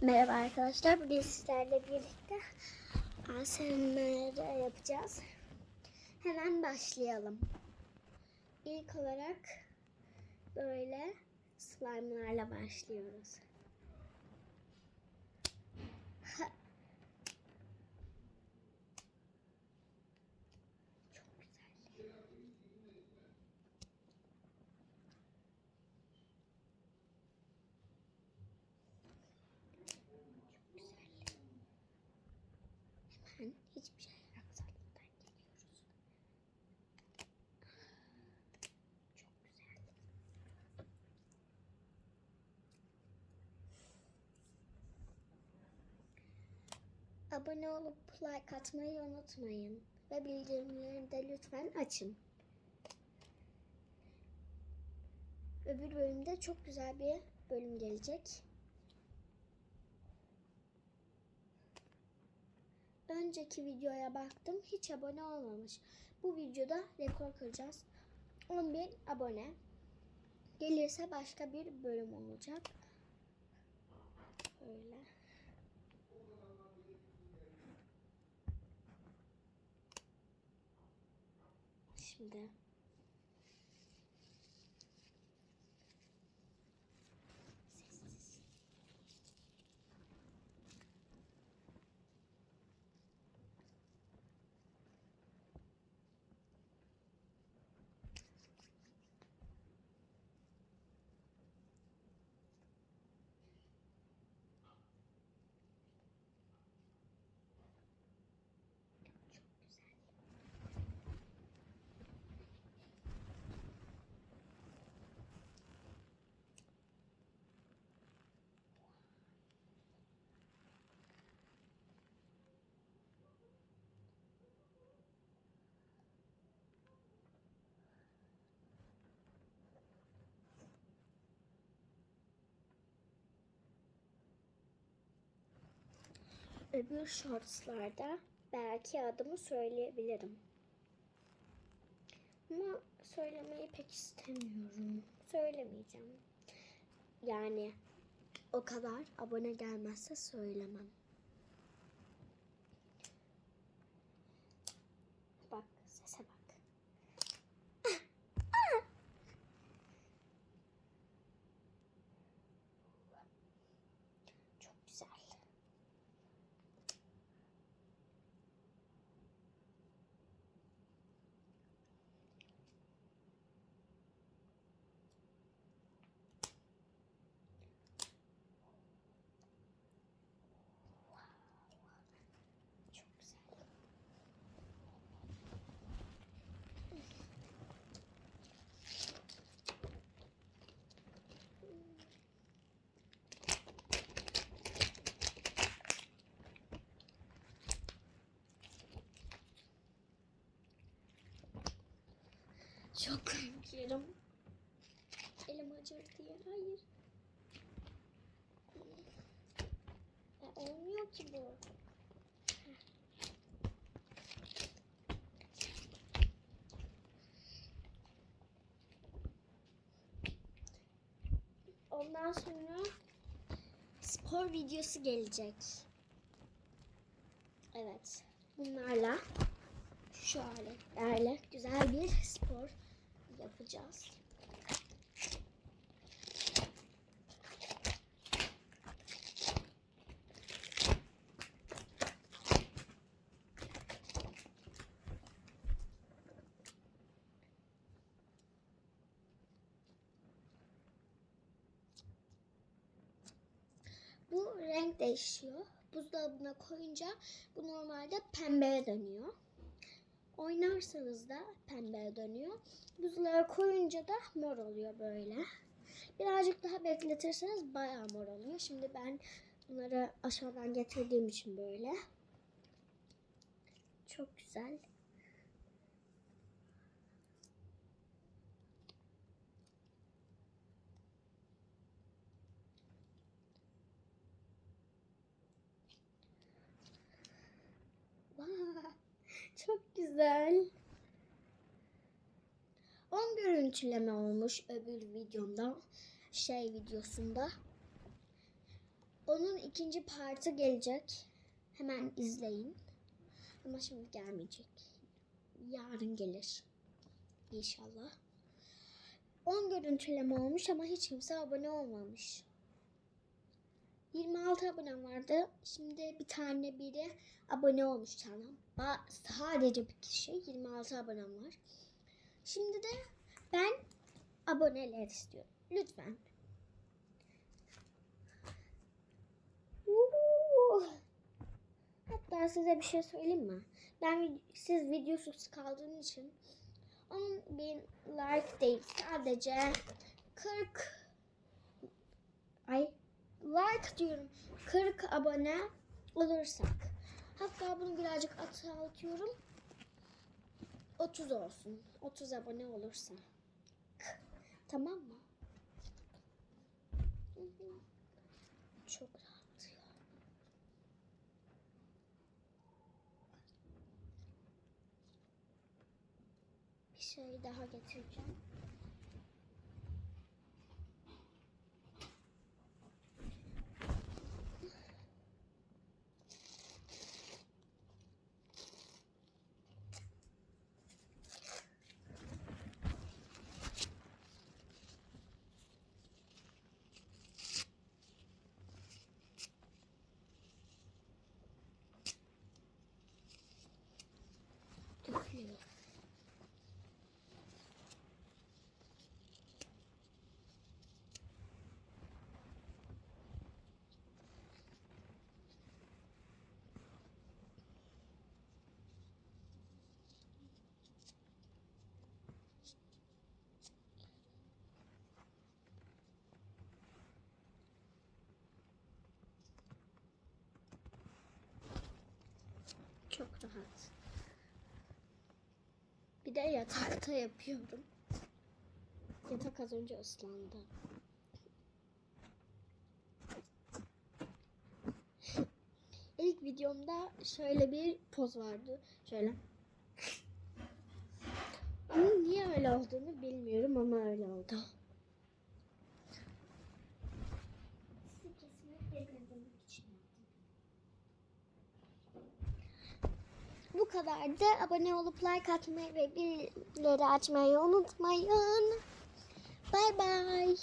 Merhaba arkadaşlar. Bugün sizlerle birlikte ASMR yapacağız. Hemen başlayalım. İlk olarak böyle slime'larla başlıyoruz. Çok güzel. Hemen hiçbir şey aksatmadan geliyoruz. Çok güzel. Abone olup like atmayı unutmayın. Ve bildirimleri de lütfen açın. Öbür bölümde çok güzel bir bölüm gelecek. Önceki videoya baktım hiç abone olmamış. Bu videoda rekor kıracağız. 11 abone. Gelirse başka bir bölüm olacak. Böyle. Şimdi Öbür shortslarda belki adımı söyleyebilirim. Ama söylemeyi pek istemiyorum. Söylemeyeceğim. Yani o kadar abone gelmezse söylemem. Bak sese bak. Çok güzel. Çok güzel. Çok korkuyorum. Elim acır diye. Hayır. Ya olmuyor ki bu. Ondan sonra spor videosu gelecek. Evet. Bunlarla şu aletlerle güzel bir spor yapacağız. Bu renk değişiyor. Buzdolabına koyunca bu normalde pembeye dönüyor. Oynarsanız da pembeye dönüyor. Buzluğa koyunca da mor oluyor böyle. Birazcık daha bekletirseniz bayağı mor oluyor. Şimdi ben bunları aşağıdan getirdiğim için böyle. Çok güzel. Çok güzel. 10 görüntüleme olmuş öbür videomda. Şey videosunda. Onun ikinci partı gelecek. Hemen izleyin. Ama şimdi gelmeyecek. Yarın gelir. İnşallah. 10 görüntüleme olmuş ama hiç kimse abone olmamış. 26 abonem vardı. Şimdi bir tane biri abone olmuş canım. Sadece bir kişi 26 abonem var. Şimdi de ben aboneler istiyorum. Lütfen. Hatta size bir şey söyleyeyim mi? Ben siz videosuz kaldığınız için 10 bin like değil sadece 40 ay like diyorum 40 abone olursak hatta bunu birazcık azaltıyorum 30 olsun 30 abone olursa tamam mı? Çok rahat. Bir şey daha getireceğim. Çok rahat. Bir de yatakta yapıyorum. Yatak az önce ıslandı. İlk videomda şöyle bir poz vardı. Şöyle. Onun niye öyle olduğunu bilmiyorum ama öyle oldu. Bu kadar da abone olup like atmayı ve bildirimleri açmayı unutmayın. Bay bay.